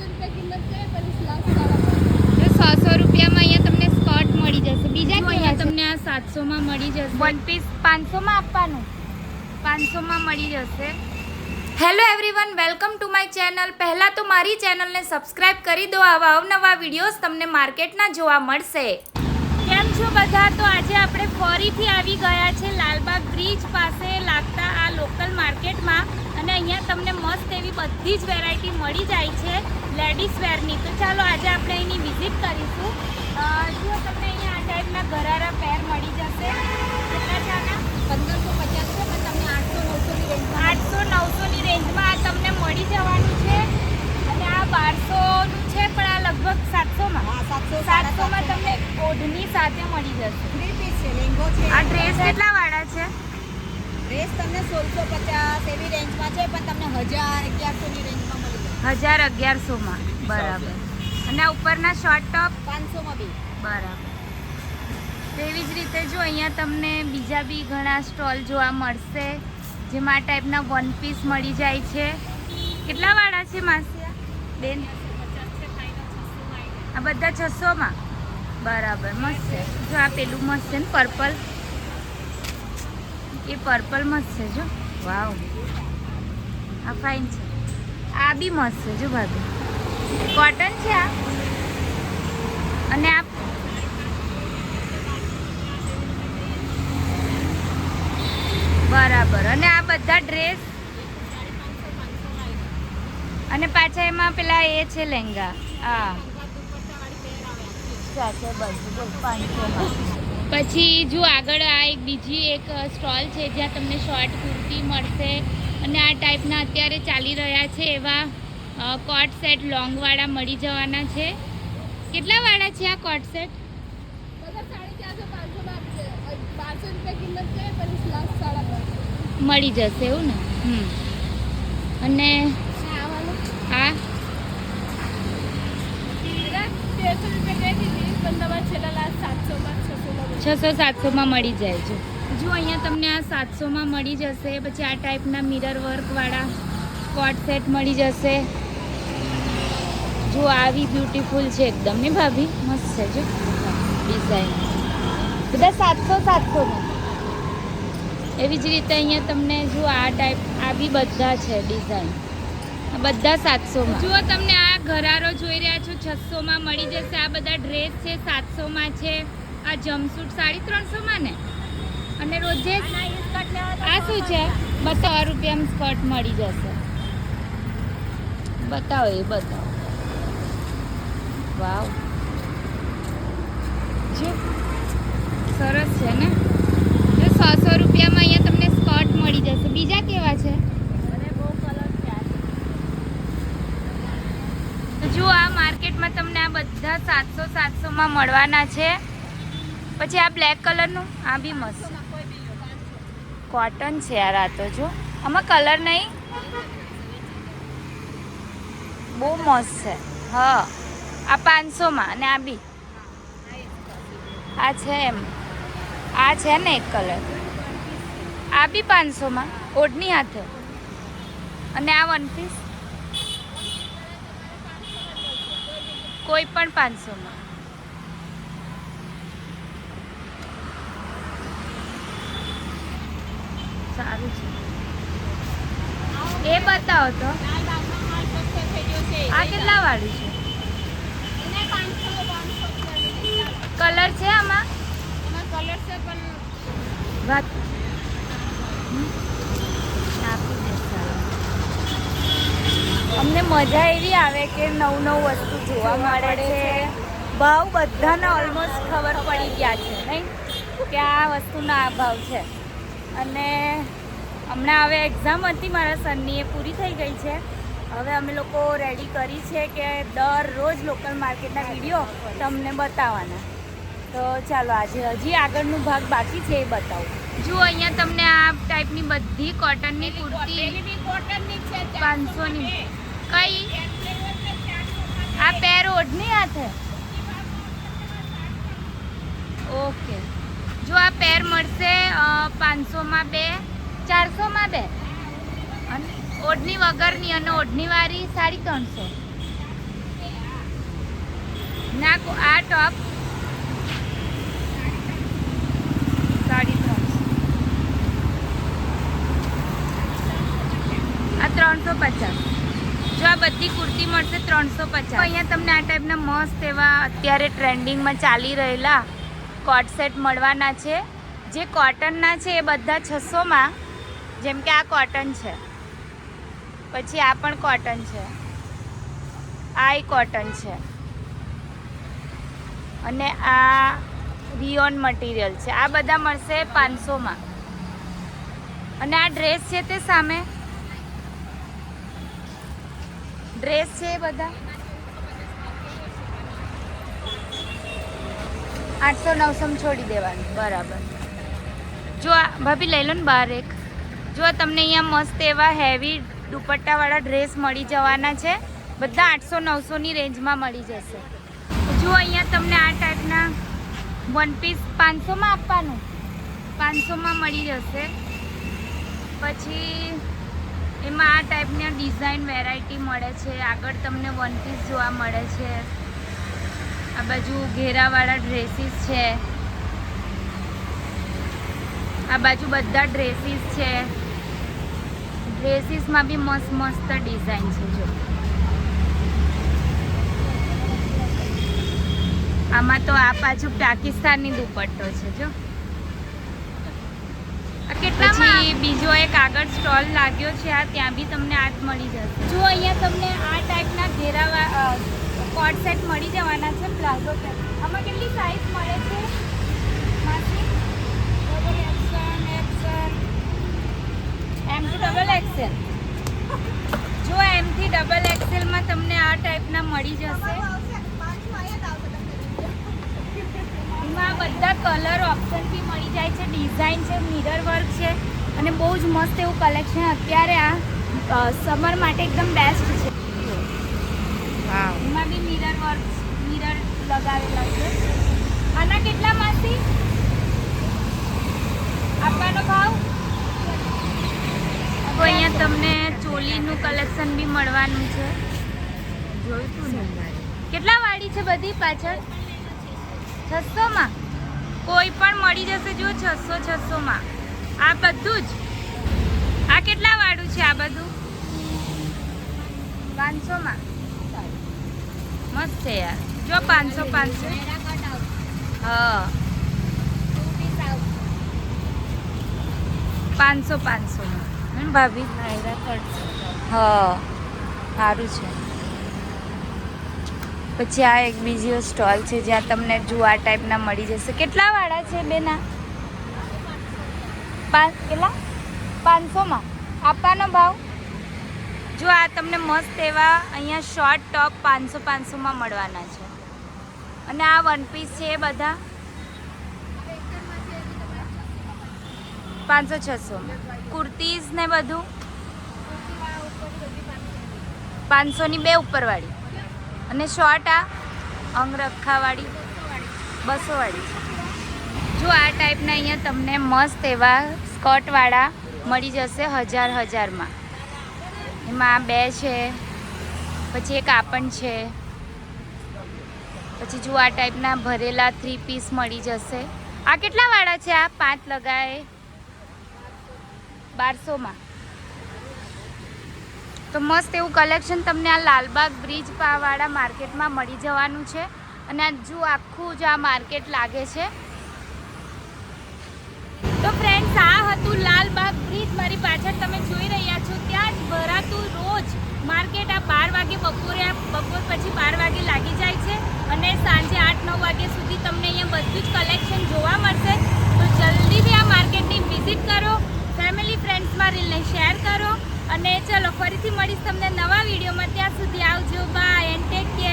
બારસો રૂપિયા કિંમત છે પણ લાસ્ટ સાડા તો સો રૂપિયામાં અહીંયા તમને સ્કર્ટ મળી જશે. બીજા અહીંયા તમને આ સાતસોમાં મળી જશે? વન પીસ પાંચસોમાં આપવાનું? પાંચસોમાં મળી જશે. Hello everyone welcome to my channel પહેલાં તો મારી ચેનલને સબસ્ક્રાઇબ કરી દો. આવા અવનવા વિડીયોઝ તમને માર્કેટના જોવા મળશે. કેમ છો બધા? તો આજે આપણે ફરીથી આવી ગયા છે લાલબાગ બ્રિજ પાસે. લાગતા આ લોકલ માર્કેટમાં અને અહીંયા તમને મસ્ત એવી બધી જ વેરાયટી મળી જાય છે લેડીઝ વેરની તો ચાલો આજે આપણે અહીંની વિઝિટ કરીશું. જો તમને અહીંયા આ ટાઈપના ગરારા પેર મળી જશે. કેટલા છે આના? પંદરસો પચાસ છે પણ તમને આઠસો નવસોની રેન્જમાં આઠસો નવસોની રેન્જમાં આ તમને મળી જવાનું છે. અને આ બારસોનું છે પણ આ લગભગ સાતસોમાં. સાતસો સાતસોમાં તમને ઓઢની સાથે મળી જશે. થ્રી પીસ છે લેંગો છે. આ ડ્રેસ કેટલા વાળા છે? ડ્રેસ તમને સોળસો પચાસ એવી રેન્જમાં છે પણ તમને હજાર અગિયારસોની રેન્જમાં મળી જાય. હજાર અગિયારસોમાં. બરાબર. અને ઉપરના શોર્ટ ટોપ પાંચસોમાં બી. બરાબર. તેવી જ રીતે જો અહીંયા તમને બીજા બી ઘણા સ્ટોલ જોવા મળશે જેમાં આ ટાઈપના વન પીસ મળી જાય છે. કેટલા વાળા છે માસિયા? બેન? આ બધા છસોમાં? બરાબર. મસ્ત છે. જો આ પેલું મસ્ત છે ને પર્પલ એ પર્પલ મસ્ત છે જો. વાવ આ ફાઇન છે. આ બી મસ્ત છે જો ભાભી. કોટન છે આ. અને આ બરાબર. અને આ બધા ડ્રેસ અને પાછા એમાં પેલા એ છે લેંગા હા. પછી જો આગળ આ એક બીજી એક સ્ટોલ છે જ્યાં તમને શોર્ટ કુર્તી મળશે અને આ ટાઈપના અત્યારે ચાલી રહ્યા છે એવા કોટ સેટ લોંગવાળા મળી જવાના છે. કેટલા વાળા છે આ કોટ સેટ? મળી જશે એવું ને? અને આ? તેરસો રૂપિયા કહી દીધી પણ તમારે છેલ્લા લાસ્ટ સાતસોમાં છસો સાતસોમાં મળી જાય છે. જો અહીંયા તમને આ સાતસોમાં મળી જશે પછી આ ટાઈપના મિરર વર્કવાળા કોટ સેટ મળી જશે. જો આવી બ્યુટીફુલ છે એકદમ ને ભાભી? મસ્ત છે જો. ડિઝાઇન બધા સાતસો સાતસોમાં. એવી જ રીતે અહીંયા તમને જો આ ટાઈપ આ બી બધા છે ડિઝાઇન બધા સાતસોમાં. જુઓ તમને આ ઘરારો જોઈ રહ્યા છો છસોમાં મળી જશે. આ બધા ડ્રેસ છે સાતસોમાં છે. આ જમસૂટ સાડી ત્રણસોમાં ને? અને રોજે આ શું છે? બસો રૂપિયામાં સ્કર્ટ મળી જશે. બતાવો, એ બતાવો. વાવ. જો સરસ છે ને? જો સો સો રૂપિયામાં અહીંયા તમને સ્કર્ટ મળી જશે. બીજા કેવા છે? જુઓ આ માર્કેટમાં તમને આ બધા સાતસો સાતસોમાં મળવાના છે. પછી આ બ્લેક કલરનું આ બી મસ્ત. કોટન છે આ તો, જો. આમાં કલર નહીં? બહુ મસ્ત છે. હા. આ પાંચસોમાં અને આ બી. આ છે એમ. આ છે ને એક કલર આ બી પાંચસોમાં. ઓઢની હાથે. અને આ વન પીસ કોઈ પણ પાંચસોમાં. સારું છે. એ બતાવો તો. આ કેટલા વાળું છે? કલર છે આમાં? કલર છે પણ વાત. અમને મજા એવી આવે કે નવું નવું વસ્તુ જોવા મળે છે. ભાવ બધાને ઓલમોસ્ટ ખબર પડી ગયા છે નહીં? કે આ વસ્તુના આ ભાવ છે. અને હમણાં હવે એક્ઝામ હતી મારા સનની એ પૂરી થઈ ગઈ છે. હવે અમે લોકો રેડી કરી છે કે દરરોજ લોકલ માર્કેટના વીડિયો તમને બતાવવાના. તો ચાલો આજે હજી આગળનું ભાગ બાકી છે એ બતાવું. જુઓ અહીંયા તમને આ ટાઈપની બધી કોટનની કુર્તી કોટનની છે પાંચસોની. કઈ? આ પેર ઓઢની હાથે? ઓકે. જો આ પેર મળશે પાંચસોમાં બે, ચારસોમાં બે. અને ઓઢની વગરની અને ઓઢની વાળી સાડી ત્રણસો. ના આ ટોપ. સાડી ત્રણસો. આ ત્રણસો પચાસ. જો આ બધી કુર્તી મળશે ત્રણસો પચાસ. અહીંયા તમને આ ટાઈપના મસ્ત એવા અત્યારે ટ્રેન્ડિંગમાં ચાલી રહેલા કોટ સેટ મળવાના છે. જે કોટનના છે એ બધા છસોમાં, જેમ કે આ કોટન છે. પછી આ પણ કોટન છે. આ કોટન છે. અને આ રિયોન મટીરિયલ છે. આ બધા મળશે પાંચસોમાં. અને આ ડ્રેસ છે તે સામે? ડ્રેસ છે બધા? આઠસો નવસોમાં છોડી દેવાનું. બરાબર. જો ભાભી, લઈ લો ને બહાર એક. જો તમને અહીંયા મસ્ત એવા હેવી દુપટ્ટાવાળા ડ્રેસ મળી જવાના છે. બધા આઠસો નવસોની રેન્જમાં મળી જશે. જો અહીંયા તમને આ ટાઈપના વન પીસ પાંચસોમાં આપવાનું? પાંચસોમાં મળી જશે. પછી એમાં આ ટાઈપના ડિઝાઇન વેરાયટી મળે છે. આગળ તમને વન પીસ જોવા મળે છે. આ બાજુ ઘેરાવાળા ડ્રેસીસ છે. આ બાજુ બધા ડ્રેસીસ છે. ડ્રેસીસમાં બી મસ્ત મસ્ત ડિઝાઇન છે જો. આમાં તો આ પાછું પાકિસ્તાની દુપટ્ટો છે જો. કેટલામાં? બીજો એક આગળ સ્ટોલ લાગ્યો છે આ ત્યાં બી તમને આ મળી જશે. જો અહીંયા તમને આ ટાઈપના ઘેરાવા કોટ સેટ મળી જવાના છે પ્લાઝો સેટ આમાં કેટલી સાઈઝ મળે છે? માસી? એમ ટુ ડબલ એક્સેલ જો એમ થી ડબલ એક્સેલમાં તમને આ ટાઈપના મળી જશે. એમાં બધા કલર ઓપ્શન બી મળી જાય છે. ડિઝાઇન છે મિરર વર્ક છે, અને બહુ જ મસ્ત એવું કલેક્શન અત્યારે આ સમર માટે એકદમ બેસ્ટ છે. એમાં બી મિરર વર્ક મિરર લગાવેલા છે. આના કેટલા માસી? આપવાનો ભાવ? તો અહીંયા તમને ચોલીનું કલેક્શન બી મળવાનું છે. જોઈતું ને? કેટલા વાળી છે બધી પાછળ? છસોમાં? કોઈ પણ મળી જશે જો છસો છસોમાં. આ બધું જ? આ કેટલા વાળું છે આ બધું? પાંચસોમાં? મસ્ત છે યાર. જો પાંચસો પાંચસો. હા. પાંચસો ને ભાભી હા. સારું છે. પછી આ એક બીજો સ્ટોલ છે જ્યાં તમને જુઆ ટાઈપના મળી જશે. કેટલા વાળા છે બેના? પાંચ કેટલા? પાંચસોમાં. આપવાનો ભાવ? જો આ તમને મસ્ત એવા અહીંયા શોર્ટ ટોપ પાંચસો પાંચસોમાં મળવાના છે. અને આ વન પીસ છે એ બધા. પાંચસો છસો. કુર્તીઝ ને બધું. પાંચસોની બે ઉપરવાળી. અને શોર્ટ આ અંગરખાવાળી, બસોવાળી જો આ ટાઈપના અહીંયા તમને મસ્ત એવા સ્કર્ટવાળા મળી જશે હજાર હજારમાં. એમાં બે છે, પછી એક આપણ છે. પછી જો આ ટાઈપના ભરેલા થ્રી પીસ મળી જશે. આ કેટલા વાળા છે? આ પાંચ લગાએ બારસોમાં. તો મસ્ત એવું કલેક્શન તમને આ લાલબાગ બ્રિજ પાવાળા માર્કેટમાં મળી જવાનું છે. અને આ જો આખું જ આ માર્કેટ લાગે છે. તો ફ્રેન્ડ્સ આ હતું, લાલબાગ બ્રિજ મારી પાછળ તમે જોઈ રહ્યા છો. ત્યાં જ ભરાતું રોજ માર્કેટ આ બાર વાગે બપોરે બપોર પછી બાર વાગે લાગી જાય છે અને સાંજે આઠ, નવ વાગ્યા સુધી તમને અહીંયા બધું જ કલેક્શન જોવા મળશે. તો જલ્દીથી આ માર્કેટની વિઝિટ કરો ફેમિલી ફ્રેન્ડ્સમાં રીલને શેર કરો અને ચલો, ફરીથી મળીશ તમને નવા વિડીયોમાં. ત્યાં સુધી આવજો. By and take care